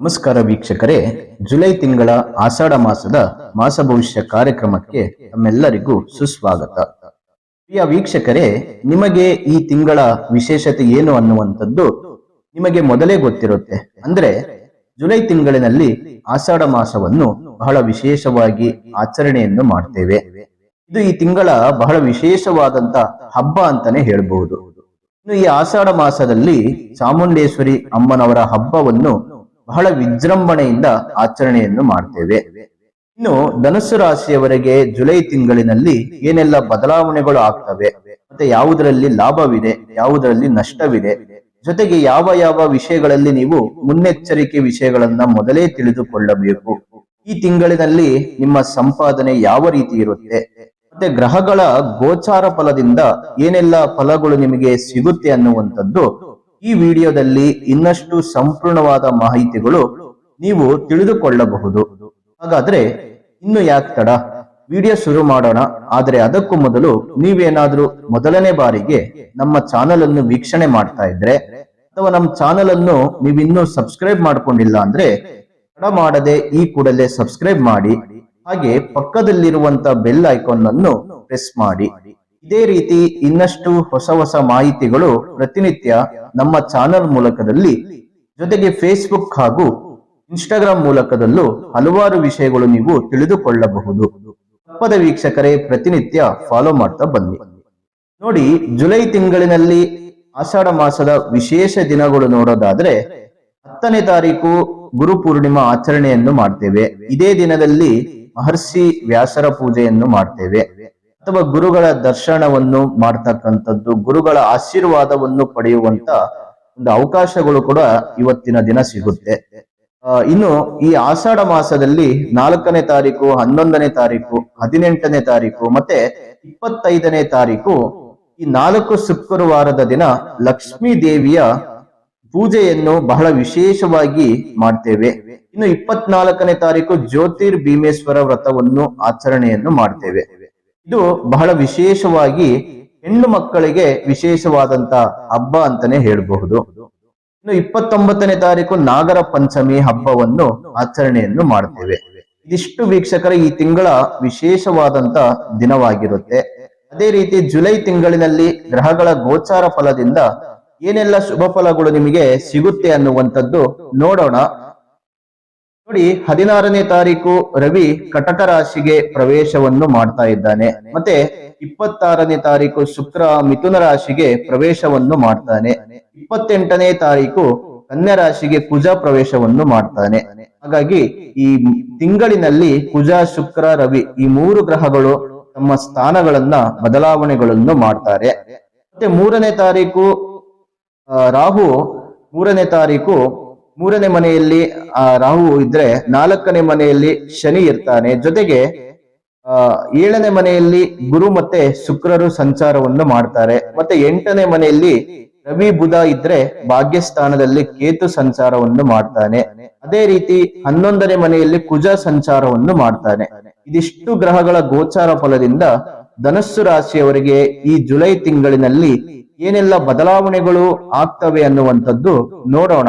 ನಮಸ್ಕಾರ ವೀಕ್ಷಕರೇ. ಜುಲೈ ತಿಂಗಳ ಆಷಾಢ ಮಾಸದ ಮಾಸ ಭವಿಷ್ಯ ಕಾರ್ಯಕ್ರಮಕ್ಕೆ ತಮ್ಮೆಲ್ಲರಿಗೂ ಸುಸ್ವಾಗತ. ಪ್ರಿಯ ವೀಕ್ಷಕರೇ, ನಿಮಗೆ ಈ ತಿಂಗಳ ವಿಶೇಷತೆ ಏನು ಅನ್ನುವಂಥದ್ದು ನಿಮಗೆ ಮೊದಲೇ ಗೊತ್ತಿರುತ್ತೆ. ಅಂದ್ರೆ, ಜುಲೈ ತಿಂಗಳಿನಲ್ಲಿ ಆಷಾಢ ಮಾಸವನ್ನು ಬಹಳ ವಿಶೇಷವಾಗಿ ಆಚರಣೆಯನ್ನು ಮಾಡ್ತೇವೆ. ಇದು ಈ ತಿಂಗಳ ಬಹಳ ವಿಶೇಷವಾದಂತ ಹಬ್ಬ ಅಂತಾನೆ ಹೇಳಬಹುದು. ಇನ್ನು ಈ ಆಷಾಢ ಮಾಸದಲ್ಲಿ ಚಾಮುಂಡೇಶ್ವರಿ ಅಮ್ಮನವರ ಹಬ್ಬವನ್ನು ಬಹಳ ವಿಜೃಂಭಣೆಯಿಂದ ಆಚರಣೆಯನ್ನು ಮಾಡ್ತೇವೆ. ಇನ್ನು ಧನುಸ್ಸು ರಾಶಿಯವರೆಗೆ ಜುಲೈ ತಿಂಗಳಿನಲ್ಲಿ ಏನೆಲ್ಲ ಬದಲಾವಣೆಗಳು ಆಗ್ತವೆ? ಮತ್ತೆ ಯಾವುದರಲ್ಲಿ ಲಾಭವಿದೆ, ಯಾವುದರಲ್ಲಿ ನಷ್ಟವಿದೆ? ಜೊತೆಗೆ ಯಾವ ಯಾವ ವಿಷಯಗಳಲ್ಲಿ ನೀವು ಮುನ್ನೆಚ್ಚರಿಕೆ ವಿಷಯಗಳನ್ನ ಮೊದಲೇ ತಿಳಿದುಕೊಳ್ಳಬೇಕು? ಈ ತಿಂಗಳಿನಲ್ಲಿ ನಿಮ್ಮ ಸಂಪಾದನೆ ಯಾವ ರೀತಿ ಇರುತ್ತೆ? ಮತ್ತೆ ಗ್ರಹಗಳ ಗೋಚಾರ ಫಲದಿಂದ ಏನೆಲ್ಲ ಫಲಗಳು ನಿಮಗೆ ಸಿಗುತ್ತೆ ಅನ್ನುವಂಥದ್ದು ಈ ವಿಡಿಯೋದಲ್ಲಿ ಇನ್ನಷ್ಟು ಸಂಪೂರ್ಣವಾದ ಮಾಹಿತಿಗಳು ನೀವು ತಿಳಿದುಕೊಳ್ಳಬಹುದು. ಹಾಗಾದ್ರೆ ಇನ್ನು ಯಾಕೆ ತಡ? ವಿಡಿಯೋ ಶುರು ಮಾಡೋಣ. ಆದ್ರೆ ಅದಕ್ಕೂ ಮೊದಲು ನೀವೇನಾದ್ರೂ ಮೊದಲನೇ ಬಾರಿಗೆ ನಮ್ಮ ಚಾನಲ್ ಅನ್ನು ವೀಕ್ಷಣೆ ಮಾಡ್ತಾ ಇದ್ರೆ, ಅಥವಾ ನಮ್ಮ ಚಾನಲ್ ಅನ್ನು ನೀವಿನ್ನೂ ಸಬ್ಸ್ಕ್ರೈಬ್ ಮಾಡ್ಕೊಂಡಿಲ್ಲ ಅಂದ್ರೆ ತಡ ಮಾಡದೆ ಈ ಕೂಡಲೇ ಸಬ್ಸ್ಕ್ರೈಬ್ ಮಾಡಿ, ಹಾಗೆ ಪಕ್ಕದಲ್ಲಿರುವಂತ ಬೆಲ್ ಐಕಾನ್ ಅನ್ನು ಪ್ರೆಸ್ ಮಾಡಿ. ಇದೇ ರೀತಿ ಇನ್ನಷ್ಟು ಹೊಸ ಹೊಸ ಮಾಹಿತಿಗಳು ಪ್ರತಿನಿತ್ಯ ನಮ್ಮ ಚಾನೆಲ್ ಮೂಲಕದಲ್ಲಿ, ಜೊತೆಗೆ ಫೇಸ್ಬುಕ್ ಹಾಗೂ ಇನ್ಸ್ಟಾಗ್ರಾಮ್ ಮೂಲಕದಲ್ಲೂ ಹಲವಾರು ವಿಷಯಗಳು ನೀವು ತಿಳಿದುಕೊಳ್ಳಬಹುದು. ತಪ್ಪದ ವೀಕ್ಷಕರೇ, ಪ್ರತಿನಿತ್ಯ ಫಾಲೋ ಮಾಡ್ತಾ ಬನ್ನಿ. ನೋಡಿ, ಜುಲೈ ತಿಂಗಳಿನಲ್ಲಿ ಆಷಾಢ ಮಾಸದ ವಿಶೇಷ ದಿನಗಳು ನೋಡೋದಾದ್ರೆ, ಹತ್ತನೇ ತಾರೀಕು ಗುರು ಪೂರ್ಣಿಮಾ ಆಚರಣೆಯನ್ನು ಮಾಡ್ತೇವೆ. ಇದೇ ದಿನದಲ್ಲಿ ಮಹರ್ಷಿ ವ್ಯಾಸರ ಪೂಜೆಯನ್ನು ಮಾಡ್ತೇವೆ. ಅಥವಾ ಗುರುಗಳ ದರ್ಶನವನ್ನು ಮಾಡ್ತಕ್ಕಂಥದ್ದು, ಗುರುಗಳ ಆಶೀರ್ವಾದವನ್ನು ಪಡೆಯುವಂತ ಒಂದು ಅವಕಾಶಗಳು ಕೂಡ ಇವತ್ತಿನ ದಿನ ಸಿಗುತ್ತೆ. ಇನ್ನು ಈ ಆಷಾಢ ಮಾಸದಲ್ಲಿ ನಾಲ್ಕನೇ ತಾರೀಕು, ಹನ್ನೊಂದನೇ ತಾರೀಕು, ಹದಿನೆಂಟನೇ ತಾರೀಕು ಮತ್ತೆ ಇಪ್ಪತ್ತೈದನೇ ತಾರೀಕು ಈ ನಾಲ್ಕು ಶುಕ್ರವಾರದ ದಿನ ಲಕ್ಷ್ಮೀ ದೇವಿಯ ಪೂಜೆಯನ್ನು ಬಹಳ ವಿಶೇಷವಾಗಿ ಮಾಡ್ತೇವೆ. ಇನ್ನು ಇಪ್ಪತ್ನಾಲ್ಕನೇ ತಾರೀಕು ಜ್ಯೋತಿರ್ ಭೀಮೇಶ್ವರ ವ್ರತವನ್ನು ಆಚರಣೆಯನ್ನು ಮಾಡ್ತೇವೆ. ಇದು ಬಹಳ ವಿಶೇಷವಾಗಿ ಹೆಣ್ಣು ಮಕ್ಕಳಿಗೆ ವಿಶೇಷವಾದಂತ ಹಬ್ಬ ಅಂತಾನೆ ಹೇಳಬಹುದು. ಇನ್ನು ಇಪ್ಪತ್ತೊಂಬತ್ತನೇ ತಾರೀಕು ನಾಗರ ಪಂಚಮಿ ಹಬ್ಬವನ್ನು ಆಚರಣೆಯನ್ನು ಮಾಡ್ತೇವೆ. ಇದಿಷ್ಟು ವೀಕ್ಷಕರ ಈ ತಿಂಗಳ ವಿಶೇಷವಾದಂತ ದಿನವಾಗಿರುತ್ತೆ. ಅದೇ ರೀತಿ ಜುಲೈ ತಿಂಗಳಿನಲ್ಲಿ ಗ್ರಹಗಳ ಗೋಚಾರ ಫಲದಿಂದ ಏನೆಲ್ಲ ಶುಭ ಫಲಗಳು ನಿಮಗೆ ಸಿಗುತ್ತೆ ಅನ್ನುವಂಥದ್ದು ನೋಡೋಣ. ನೋಡಿ, ಹದಿನಾರನೇ ತಾರೀಕು ರವಿ ಕಟಕ ರಾಶಿಗೆ ಪ್ರವೇಶವನ್ನು ಮಾಡ್ತಾ ಇದ್ದಾನೆ. ಮತ್ತೆ ಇಪ್ಪತ್ತಾರನೇ ತಾರೀಕು ಶುಕ್ರ ಮಿಥುನ ರಾಶಿಗೆ ಪ್ರವೇಶವನ್ನು ಮಾಡ್ತಾನೆ. ಇಪ್ಪತ್ತೆಂಟನೇ ತಾರೀಕು ಕನ್ಯಾ ರಾಶಿಗೆ ಕುಜ ಪ್ರವೇಶವನ್ನು ಮಾಡ್ತಾನೆ. ಹಾಗಾಗಿ ಈ ತಿಂಗಳಿನಲ್ಲಿ ಕುಜ, ಶುಕ್ರ, ರವಿ ಈ ಮೂರು ಗ್ರಹಗಳು ತಮ್ಮ ಸ್ಥಾನಗಳನ್ನ, ಬದಲಾವಣೆಗಳನ್ನು ಮಾಡ್ತಾರೆ. ಮತ್ತೆ ಮೂರನೇ ತಾರೀಕು ರಾಹು ಮೂರನೇ ತಾರೀಕು ಮೂರನೇ ಮನೆಯಲ್ಲಿ, ಆ, ರಾಹು ಇದ್ರೆ ನಾಲ್ಕನೇ ಮನೆಯಲ್ಲಿ ಶನಿ ಇರ್ತಾನೆ. ಜೊತೆಗೆ, ಆ, ಏಳನೇ ಮನೆಯಲ್ಲಿ ಗುರು ಮತ್ತೆ ಶುಕ್ರರು ಸಂಚಾರವನ್ನು ಮಾಡ್ತಾರೆ. ಮತ್ತೆ ಎಂಟನೇ ಮನೆಯಲ್ಲಿ ರವಿ ಬುಧ ಇದ್ರೆ ಭಾಗ್ಯಸ್ಥಾನದಲ್ಲಿ ಕೇತು ಸಂಚಾರವನ್ನು ಮಾಡ್ತಾನೆ. ಅದೇ ರೀತಿ ಹನ್ನೊಂದನೇ ಮನೆಯಲ್ಲಿ ಕುಜ ಸಂಚಾರವನ್ನು ಮಾಡ್ತಾನೆ. ಇದಿಷ್ಟು ಗ್ರಹಗಳ ಗೋಚಾರ ಫಲದಿಂದ ಧನಸ್ಸು ರಾಶಿಯವರಿಗೆ ಈ ಜುಲೈ ತಿಂಗಳಿನಲ್ಲಿ ಏನೆಲ್ಲ ಬದಲಾವಣೆಗಳು ಆಗ್ತವೆ ಅನ್ನುವಂಥದ್ದು ನೋಡೋಣ.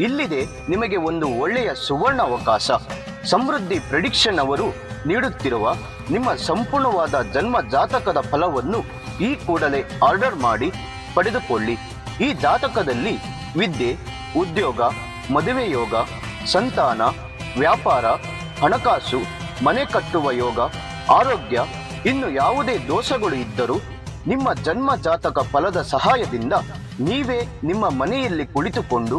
ಇಲ್ಲಿದೆ ನಿಮಗೆ ಒಂದು ಒಳ್ಳೆಯ ಸುವರ್ಣ ಅವಕಾಶ ಸಮೃದ್ಧಿ ಪ್ರಿಡಿಕ್ಷನ್ ಅವರು ನೀಡುತ್ತಿರುವ ನಿಮ್ಮ ಸಂಪೂರ್ಣವಾದ ಜನ್ಮ ಜಾತಕದ ಫಲವನ್ನು ಈ ಕೂಡಲೇ ಆರ್ಡರ್ ಮಾಡಿ ಪಡೆದುಕೊಳ್ಳಿ. ಈ ಜಾತಕದಲ್ಲಿ ವಿದ್ಯೆ, ಉದ್ಯೋಗ, ಮದುವೆ ಯೋಗ, ಸಂತಾನ, ವ್ಯಾಪಾರ, ಹಣಕಾಸು, ಮನೆ ಕಟ್ಟುವ ಯೋಗ, ಆರೋಗ್ಯ, ಇನ್ನು ಯಾವುದೇ ದೋಷಗಳು ಇದ್ದರೂ ನಿಮ್ಮ ಜನ್ಮ ಜಾತಕ ಫಲದ ಸಹಾಯದಿಂದ ನೀವೇ ನಿಮ್ಮ ಮನೆಯಲ್ಲಿ ಕುಳಿತುಕೊಂಡು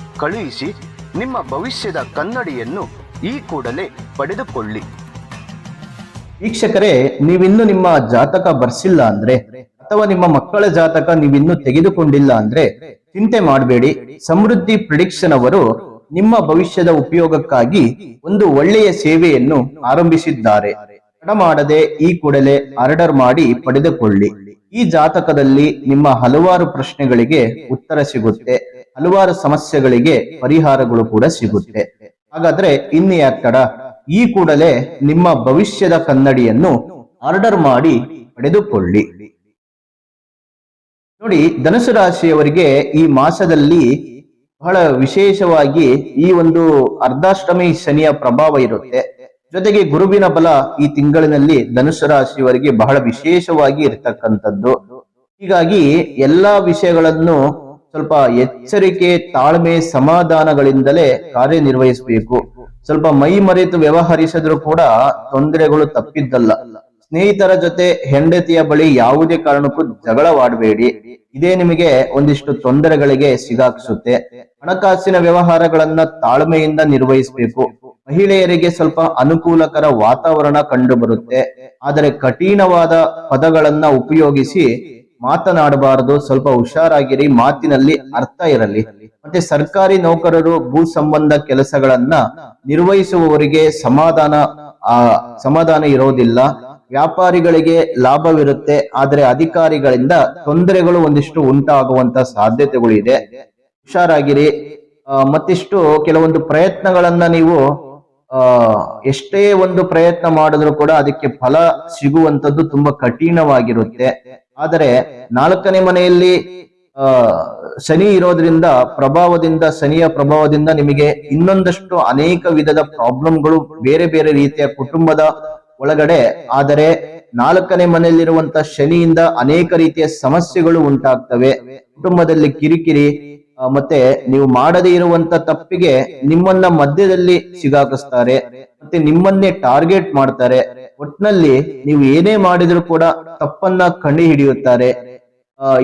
ಕಳುಹಿಸಿ ನಿಮ್ಮ ಭವಿಷ್ಯದ ಕನ್ನಡಿಯನ್ನು ಈ ಕೂಡಲೇ ಪಡೆದುಕೊಳ್ಳಿ. ವೀಕ್ಷಕರೇ, ನೀವಿನ್ನು ನಿಮ್ಮ ಜಾತಕ ಬರ್ಸಿಲ್ಲ ಅಂದ್ರೆ ಅಥವಾ ನಿಮ್ಮ ಮಕ್ಕಳ ಜಾತಕ ನೀವಿನ್ನು ತೆಗೆದುಕೊಂಡಿಲ್ಲ ಅಂದ್ರೆ ಚಿಂತೆ ಮಾಡಬೇಡಿ. ಸಮೃದ್ಧಿ ಪ್ರಿಡಿಕ್ಷನ್ ಅವರು ನಿಮ್ಮ ಭವಿಷ್ಯದ ಉಪಯೋಗಕ್ಕಾಗಿ ಒಂದು ಒಳ್ಳೆಯ ಸೇವೆಯನ್ನು ಆರಂಭಿಸಿದ್ದಾರೆ. ತಡ ಮಾಡದೆ ಈ ಕೂಡಲೇ ಆರ್ಡರ್ ಮಾಡಿ ಪಡೆದುಕೊಳ್ಳಿ. ಈ ಜಾತಕದಲ್ಲಿ ನಿಮ್ಮ ಹಲವಾರು ಪ್ರಶ್ನೆಗಳಿಗೆ ಉತ್ತರ ಸಿಗುತ್ತೆ. ಹಲವಾರು ಸಮಸ್ಯೆಗಳಿಗೆ ಪರಿಹಾರಗಳು ಕೂಡ ಸಿಗುತ್ತೆ. ಹಾಗಾದ್ರೆ ಇನ್ನು ಯಾಕಡ ಈ ಕೂಡಲೇ ನಿಮ್ಮ ಭವಿಷ್ಯದ ಕನ್ನಡಿಯನ್ನು ಆರ್ಡರ್ ಮಾಡಿ ಪಡೆದುಕೊಳ್ಳಿ. ನೋಡಿ, ಧನುಸು ರಾಶಿಯವರಿಗೆ ಈ ಮಾಸದಲ್ಲಿ ಬಹಳ ವಿಶೇಷವಾಗಿ ಈ ಒಂದು ಅರ್ಧಾಷ್ಟಮಿ ಶನಿಯ ಪ್ರಭಾವ ಇರುತ್ತೆ. ಜೊತೆಗೆ ಗುರುವಿನ ಬಲ ಈ ತಿಂಗಳಿನಲ್ಲಿ ಧನುಸು ರಾಶಿಯವರಿಗೆ ಬಹಳ ವಿಶೇಷವಾಗಿ ಇರತಕ್ಕಂಥದ್ದು. ಹೀಗಾಗಿ ಎಲ್ಲಾ ವಿಷಯಗಳನ್ನು ಸ್ವಲ್ಪ ಎಚ್ಚರಿಕೆ, ತಾಳ್ಮೆ, ಸಮಾಧಾನಗಳಿಂದಲೇ ಕಾರ್ಯನಿರ್ವಹಿಸಬೇಕು. ಸ್ವಲ್ಪ ಮೈ ಮರೆತು ವ್ಯವಹರಿಸಿದ್ರು ಕೂಡ ತೊಂದರೆಗಳು ತಪ್ಪಿದ್ದಲ್ಲ. ಸ್ನೇಹಿತರ ಜೊತೆ ಹೆಂಡತಿಯ ಬಳಿ ಯಾವುದೇ ಕಾರಣಕ್ಕೂ ಜಗಳವಾಡಬೇಡಿ. ಇದೇ ನಿಮಗೆ ಒಂದಿಷ್ಟು ತೊಂದರೆಗಳಿಗೆ ಸಿಗಾಕ್ಸುತ್ತೆ. ಹಣಕಾಸಿನ ವ್ಯವಹಾರಗಳನ್ನ ತಾಳ್ಮೆಯಿಂದ ನಿರ್ವಹಿಸಬೇಕು. ಮಹಿಳೆಯರಿಗೆ ಸ್ವಲ್ಪ ಅನುಕೂಲಕರ ವಾತಾವರಣ ಕಂಡುಬರುತ್ತೆ. ಆದರೆ ಕಠಿಣವಾದ ಪದಗಳನ್ನ ಉಪಯೋಗಿಸಿ ಮಾತನಾಡಬಾರದು. ಸ್ವಲ್ಪ ಹುಷಾರಾಗಿರಿ. ಮಾತಿನಲ್ಲಿ ಅರ್ಥ ಇರಲಿ. ಮತ್ತೆ ಸರ್ಕಾರಿ ನೌಕರರು ಭೂ ಸಂಬಂಧ ಕೆಲಸಗಳನ್ನ ನಿರ್ವಹಿಸುವವರಿಗೆ ಸಮಾಧಾನ, ಆ, ಸಮಾಧಾನ ಇರೋದಿಲ್ಲ. ವ್ಯಾಪಾರಿಗಳಿಗೆ ಲಾಭವಿರುತ್ತೆ. ಆದರೆ ಅಧಿಕಾರಿಗಳಿಂದ ತೊಂದರೆಗಳು ಒಂದಿಷ್ಟು ಉಂಟಾಗುವಂತ ಸಾಧ್ಯತೆಗಳು ಇದೆ. ಹುಷಾರಾಗಿರಿ. ಮತ್ತಿಷ್ಟು ಕೆಲವೊಂದು ಪ್ರಯತ್ನಗಳನ್ನ ನೀವು, ಆ, ಎಷ್ಟೇ ಒಂದು ಪ್ರಯತ್ನ ಮಾಡಿದ್ರು ಕೂಡ ಅದಕ್ಕೆ ಫಲ ಸಿಗುವಂತದ್ದು ತುಂಬಾ ಕಠಿಣವಾಗಿರುತ್ತೆ. ಆದರೆ ನಾಲ್ಕನೇ ಮನೆಯಲ್ಲಿ ಶನಿ ಇರೋದ್ರಿಂದ ಪ್ರಭಾವದಿಂದ, ಶನಿಯ ಪ್ರಭಾವದಿಂದ ನಿಮಗೆ ಇನ್ನೊಂದಷ್ಟು ಅನೇಕ ವಿಧದ ಪ್ರಾಬ್ಲಮ್ಗಳು ಬೇರೆ ಬೇರೆ ರೀತಿಯ ಕುಟುಂಬದ ಒಳಗಡೆ. ಆದರೆ ನಾಲ್ಕನೇ ಮನೆಯಲ್ಲಿರುವಂತ ಶನಿಯಿಂದ ಅನೇಕ ರೀತಿಯ ಸಮಸ್ಯೆಗಳು ಉಂಟಾಗ್ತವೆ. ಕುಟುಂಬದಲ್ಲಿ ಕಿರಿಕಿರಿ ಮತ್ತೆ ನೀವು ಮಾಡದೇ ಇರುವಂತ ತಪ್ಪಿಗೆ ನಿಮ್ಮನ್ನ ಮಧ್ಯದಲ್ಲಿ ಸಿಗಾಕಿಸ್ತಾರೆ, ಮತ್ತೆ ನಿಮ್ಮನ್ನೇ ಟಾರ್ಗೆಟ್ ಮಾಡ್ತಾರೆ. ಒಟ್ನಲ್ಲಿ ನೀವು ಏನೇ ಮಾಡಿದ್ರು ಕೂಡ ತಪ್ಪನ್ನ ಕಂಡು ಹಿಡಿಯುತ್ತಾರೆ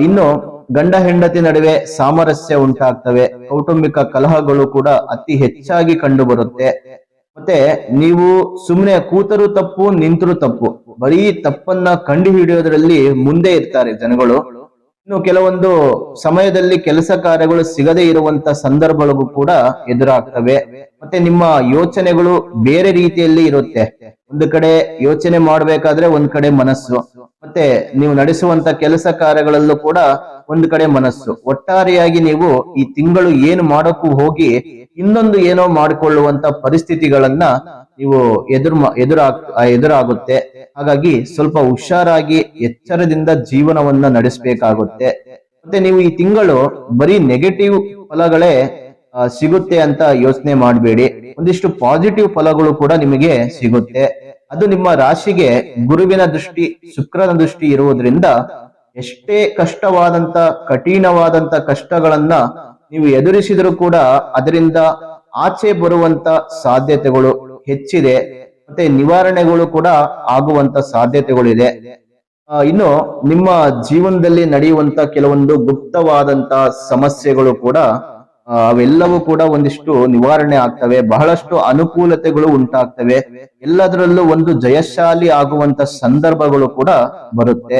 ಇನ್ನು ಗಂಡ ಹೆಂಡತಿ ನಡುವೆ ಸಾಮರಸ್ಯ ಉಂಟಾಗ್ತವೆ. ಕೌಟುಂಬಿಕ ಕಲಹಗಳು ಕೂಡ ಅತಿ ಹೆಚ್ಚಾಗಿ ಕಂಡು ಬರುತ್ತೆ ಮತ್ತೆ ನೀವು ಸುಮ್ಮನೆ ಕೂತರು ತಪ್ಪು, ನಿಂತರು ತಪ್ಪು. ಬರೀ ತಪ್ಪನ್ನ ಕಂಡು ಹಿಡಿಯೋದ್ರಲ್ಲಿ ಮುಂದೆ ಇರ್ತಾರೆ ಜನಗಳು. ಇನ್ನು ಕೆಲವೊಂದು ಸಮಯದಲ್ಲಿ ಕೆಲಸ ಕಾರ್ಯಗಳು ಸಿಗದೇ ಇರುವಂತ ಸಂದರ್ಭಗಳಿಗೂ ಕೂಡ ಎದುರಾಗ್ತವೆ. ಮತ್ತೆ ನಿಮ್ಮ ಯೋಚನೆಗಳು ಬೇರೆ ರೀತಿಯಲ್ಲಿ ಇರುತ್ತೆ. ಒಂದು ಕಡೆ ಯೋಚನೆ ಮಾಡ್ಬೇಕಾದ್ರೆ ಒಂದ್ ಕಡೆ ಮನಸ್ಸು. ಮತ್ತೆ ನೀವು ನಡೆಸುವಂತ ಕೆಲಸ ಕಾರ್ಯಗಳಲ್ಲೂ ಕೂಡ ಒಂದ್ ಕಡೆ ಮನಸ್ಸು. ಒಟ್ಟಾರೆಯಾಗಿ ನೀವು ಈ ತಿಂಗಳು ಏನು ಮಾಡೋಕ್ಕೂ ಹೋಗಿ ಇನ್ನೊಂದು ಏನೋ ಮಾಡಿಕೊಳ್ಳುವಂತ ಪರಿಸ್ಥಿತಿಗಳನ್ನ ನೀವು ಎದುರು ಎದುರಾ ಎದುರಾಗುತ್ತೆ. ಹಾಗಾಗಿ ಸ್ವಲ್ಪ ಹುಷಾರಾಗಿ ಎಚ್ಚರದಿಂದ ಜೀವನವನ್ನ ನಡೆಸಬೇಕಾಗುತ್ತೆ. ಮತ್ತೆ ನೀವು ಈ ತಿಂಗಳು ಬರೀ ನೆಗೆಟಿವ್ ಫಲಗಳೇ ಸಿಗುತ್ತೆ ಅಂತ ಯೋಚನೆ ಮಾಡಬೇಡಿ. ಒಂದಿಷ್ಟು ಪಾಸಿಟಿವ್ ಫಲಗಳು ಕೂಡ ನಿಮಗೆ ಸಿಗುತ್ತೆ. ಅದು ನಿಮ್ಮ ರಾಶಿಗೆ ಗುರುವಿನ ದೃಷ್ಟಿ, ಶುಕ್ರನ ದೃಷ್ಟಿ ಇರುವುದರಿಂದ ಎಷ್ಟೇ ಕಷ್ಟವಾದಂತ, ಕಠಿಣವಾದಂತ ಕಷ್ಟಗಳನ್ನ ನೀವು ಎದುರಿಸಿದರೂ ಕೂಡ ಅದರಿಂದ ಆಚೆ ಬರುವಂತ ಸಾಧ್ಯತೆಗಳು ಹೆಚ್ಚಿದೆ. ಮತ್ತೆ ನಿವಾರಣೆಗಳು ಕೂಡ ಆಗುವಂತ ಸಾಧ್ಯತೆಗಳಿದೆ. ಇನ್ನು ನಿಮ್ಮ ಜೀವನದಲ್ಲಿ ನಡೆಯುವಂತ ಕೆಲವೊಂದು ಗುಪ್ತವಾದಂತ ಸಮಸ್ಯೆಗಳು ಕೂಡ ಅವೆಲ್ಲವೂ ಕೂಡ ಒಂದಿಷ್ಟು ನಿವಾರಣೆ ಆಗ್ತವೆ. ಬಹಳಷ್ಟು ಅನುಕೂಲತೆಗಳು ಉಂಟಾಗ್ತವೆ. ಎಲ್ಲದರಲ್ಲೂ ಒಂದು ಜಯಶಾಲಿ ಆಗುವಂತ ಸಂದರ್ಭಗಳು ಕೂಡ ಬರುತ್ತೆ.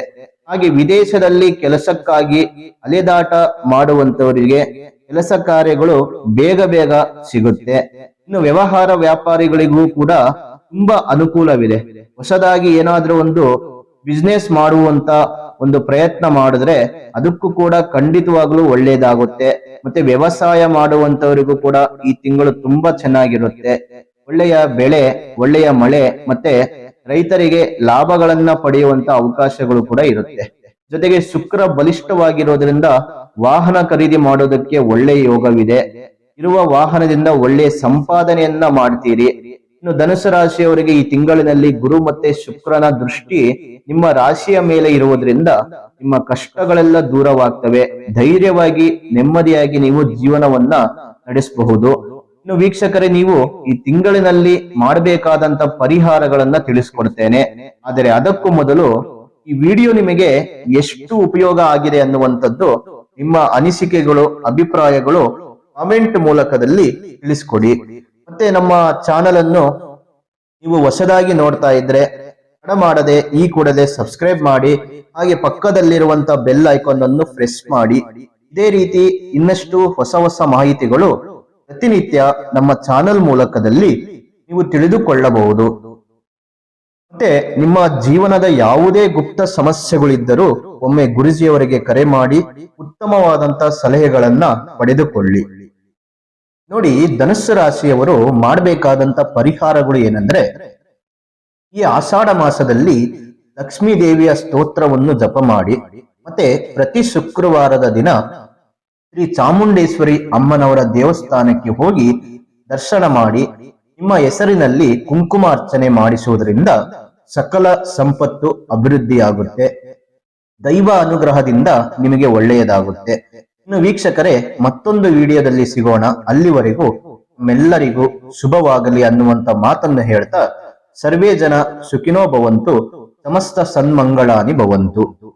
ಹಾಗೆ ವಿದೇಶದಲ್ಲಿ ಕೆಲಸಕ್ಕಾಗಿ ಅಲೆದಾಟ ಮಾಡುವಂತವರಿಗೆ ಕೆಲಸ ಕಾರ್ಯಗಳು ಬೇಗ ಬೇಗ ಸಿಗುತ್ತೆ. ಇನ್ನು ವ್ಯವಹಾರ ವ್ಯಾಪಾರಿಗಳಿಗೂ ಕೂಡ ತುಂಬಾ ಅನುಕೂಲವಿದೆ. ಹೊಸದಾಗಿ ಏನಾದ್ರೂ ಒಂದು ಬಿಸ್ನೆಸ್ ಮಾಡುವಂತ ಒಂದು ಪ್ರಯತ್ನ ಮಾಡಿದ್ರೆ ಅದಕ್ಕೂ ಕೂಡ ಖಂಡಿತವಾಗ್ಲೂ ಒಳ್ಳೇದಾಗುತ್ತೆ. ಮತ್ತೆ ವ್ಯವಸಾಯ ಮಾಡುವಂತವರಿಗೂ ಕೂಡ ಈ ತಿಂಗಳು ತುಂಬಾ ಚೆನ್ನಾಗಿರುತ್ತೆ. ಒಳ್ಳೆಯ ಬೆಳೆ, ಒಳ್ಳೆಯ ಮಳೆ, ಮತ್ತೆ ರೈತರಿಗೆ ಲಾಭಗಳನ್ನ ಪಡೆಯುವಂತ ಅವಕಾಶಗಳು ಕೂಡ ಇರುತ್ತೆ. ಜೊತೆಗೆ ಶುಕ್ರ ಬಲಿಷ್ಠವಾಗಿರೋದ್ರಿಂದ ವಾಹನ ಖರೀದಿ ಮಾಡೋದಕ್ಕೆ ಒಳ್ಳೆಯ ಯೋಗವಿದೆ. ಇರುವ ವಾಹನದಿಂದ ಒಳ್ಳೆಯ ಸಂಪಾದನೆಯನ್ನ ಮಾಡ್ತೀರಿ. ಇನ್ನು ಧನುಸು ರಾಶಿಯವರಿಗೆ ಈ ತಿಂಗಳಿನಲ್ಲಿ ಗುರು ಮತ್ತೆ ಶುಕ್ರನ ದೃಷ್ಟಿ ನಿಮ್ಮ ರಾಶಿಯ ಮೇಲೆ ಇರುವುದರಿಂದ ನಿಮ್ಮ ಕಷ್ಟಗಳೆಲ್ಲ ದೂರವಾಗ್ತವೆ. ಧೈರ್ಯವಾಗಿ, ನೆಮ್ಮದಿಯಾಗಿ ನೀವು ಜೀವನವನ್ನ ನಡೆಸಬಹುದು. ಇನ್ನು ವೀಕ್ಷಕರೇ, ನೀವು ಈ ತಿಂಗಳಿನಲ್ಲಿ ಮಾಡಬೇಕಾದಂತ ಪರಿಹಾರಗಳನ್ನ ತಿಳಿಸ್ಕೊಡ್ತೇನೆ. ಆದರೆ ಅದಕ್ಕೂ ಮೊದಲು ಈ ವಿಡಿಯೋ ನಿಮಗೆ ಎಷ್ಟು ಉಪಯೋಗ ಆಗಿದೆ ಅನ್ನುವಂಥದ್ದು ನಿಮ್ಮ ಅನಿಸಿಕೆಗಳು, ಅಭಿಪ್ರಾಯಗಳು ಕಾಮೆಂಟ್ ಮೂಲಕದಲ್ಲಿ ತಿಳಿಸ್ಕೊಡಿ. ಮತ್ತೆ ನಮ್ಮ ಚಾನೆಲ್ ಅನ್ನು ನೀವು ಹೊಸದಾಗಿ ನೋಡ್ತಾ ಇದ್ರೆ ತಡ ಮಾಡದೆ ಈ ಕೂಡಲೇ ಸಬ್ಸ್ಕ್ರೈಬ್ ಮಾಡಿ, ಹಾಗೆ ಪಕ್ಕದಲ್ಲಿರುವಂತ ಬೆಲ್ ಐಕಾನ್ ಅನ್ನು ಪ್ರೆಸ್ ಮಾಡಿ. ಇದೇ ರೀತಿ ಇನ್ನಷ್ಟು ಹೊಸ ಹೊಸ ಮಾಹಿತಿಗಳು ಪ್ರತಿನಿತ್ಯ ನಮ್ಮ ಚಾನಲ್ ಮೂಲಕದಲ್ಲಿ ನೀವು ತಿಳಿದುಕೊಳ್ಳಬಹುದು. ಮತ್ತೆ ನಿಮ್ಮ ಜೀವನದ ಯಾವುದೇ ಗುಪ್ತ ಸಮಸ್ಯೆಗಳಿದ್ದರೂ ಒಮ್ಮೆ ಗುರುಜಿಯವರಿಗೆ ಕರೆ ಮಾಡಿ ಉತ್ತಮವಾದಂತಹ ಸಲಹೆಗಳನ್ನ ಪಡೆದುಕೊಳ್ಳಿ. ನೋಡಿ, ಧನುಸ್ಸು ರಾಶಿಯವರು ಮಾಡಬೇಕಾದಂತ ಪರಿಹಾರಗಳು ಏನಂದ್ರೆ, ಈ ಆಷಾಢ ಮಾಸದಲ್ಲಿ ಲಕ್ಷ್ಮೀ ದೇವಿಯ ಸ್ತೋತ್ರವನ್ನು ಜಪ ಮಾಡಿ, ಮತ್ತೆ ಪ್ರತಿ ಶುಕ್ರವಾರದ ದಿನ ಶ್ರೀ ಚಾಮುಂಡೇಶ್ವರಿ ಅಮ್ಮನವರ ದೇವಸ್ಥಾನಕ್ಕೆ ಹೋಗಿ ದರ್ಶನ ಮಾಡಿ, ನಿಮ್ಮ ಹೆಸರಿನಲ್ಲಿ ಕುಂಕುಮ ಅರ್ಚನೆ ಮಾಡಿಸುವುದರಿಂದ ಸಕಲ ಸಂಪತ್ತು ಅಭಿವೃದ್ಧಿಯಾಗುತ್ತೆ. ದೈವ ಅನುಗ್ರಹದಿಂದ ನಿಮಗೆ ಒಳ್ಳೆಯದಾಗುತ್ತೆ. ಇನ್ನು ವೀಕ್ಷಕರೇ, ಮತ್ತೊಂದು ವಿಡಿಯೋದಲ್ಲಿ ಸಿಗೋಣ. ಅಲ್ಲಿವರೆಗೂ ಮೆಲ್ಲರಿಗೂ ಶುಭವಾಗಲಿ ಅನ್ನುವಂತ ಮಾತನ್ನು ಹೇಳ್ತಾ, ಸರ್ವೇ ಜನ ಸುಖಿನೋ ಭವಂತು, ಸಮಸ್ತ ಸನ್ಮಂಗಳಾನಿ ಭವಂತು.